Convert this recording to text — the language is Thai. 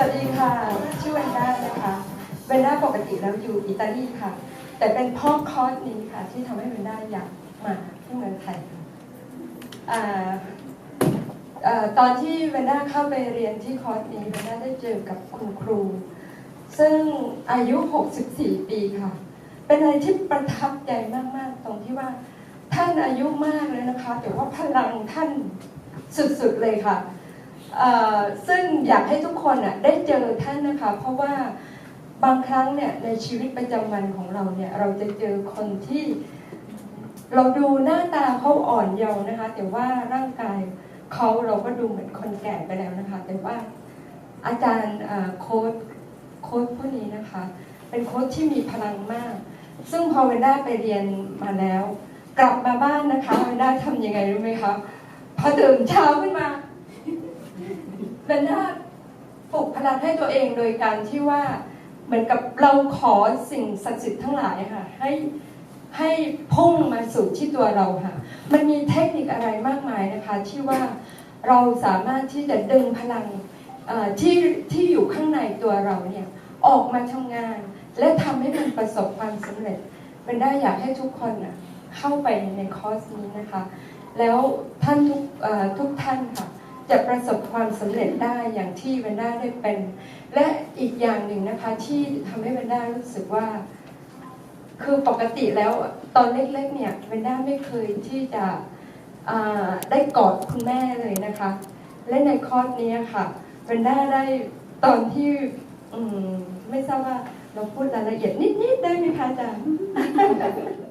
วัสดีค่ะ ชื่อเวนด้านะคะเวนด้าปกติแล้วอยู่อิตาลีค่ะ แต่เป็นพ่อคอร์สนี้ค่ะ ที่ทำให้เวนด้าอยากมาที่เมืองไทยออตอนที่เวนด้าเข้าไปเรียนที่คอร์สนี้เวนด้าได้เจอกับคุณครู ซึ่งอายุ 64 ปีค่ะ เป็นอะไรที่ประทับใจมาก ๆ ตรงที่ว่าท่านอายุมากเลยนะคะ แต่ว่าพลังท่านสุด ๆ เลยค่ะ ซึ่งอยากให้ทุกคนได้เจอท่านนะคะ เพราะว่าบางครั้งเนี่ยในชีวิตประจำวันของเราเนี่ยเราจะเจอคนที่ เราดูหน้าตาเขาอ่อนเยาว์นะคะ แต่ว่าร่างกายเขาเราก็ดูเหมือนคนแก่ไปแล้วนะคะ แต่ว่าอาจารย์โค้ดโค้ดผู้นี้นะคะ เป็นโค้ดที่มีพลังมาก ซึ่งพอเวนด้าไปเรียนมาแล้ว กลับมาบ้านนะคะเวนด้าทำยังไงรู้ไหมคะพอตื่นเช้าขึ้นมา เบนด้าปลุกพลังให้ตัวเองโดยการที่ว่าเหมือนกับเราขอสิ่งศักดิ์สิทธิ์ทั้งหลายค่ะให้ให้พุ่งมาสู่ที่ตัวเราค่ะ มันมีเทคนิคอะไรมากมายนะคะ ที่ว่าเราสามารถที่จะดึงพลังที่ที่อยู่ข้างในตัวเราเนี่ยออกมาทำงาน และทำให้มันประสบความสำเร็จเบนได้อยากให้ทุกคนนะเข้าไปในคอร์สนี้นะคะ แล้วท่านทุกทุกท่านค่ะ จะประสบความสำเร็จได้อย่างที่เวนด้าได้เป็น และอีกอย่างหนึ่งนะคะที่ทำให้เวนด้ารู้สึกว่า คือปกติแล้วตอนเล็กๆเนี่ยเวนด้าไม่เคยที่จะได้กอดคุณแม่เลยนะคะ และในคอร์สนี้ค่ะเวนด้าได้ตอนที่อืไม่ทราบว่าเราพูดรายละเอียดนิดๆได้ไหมคะอาจารย์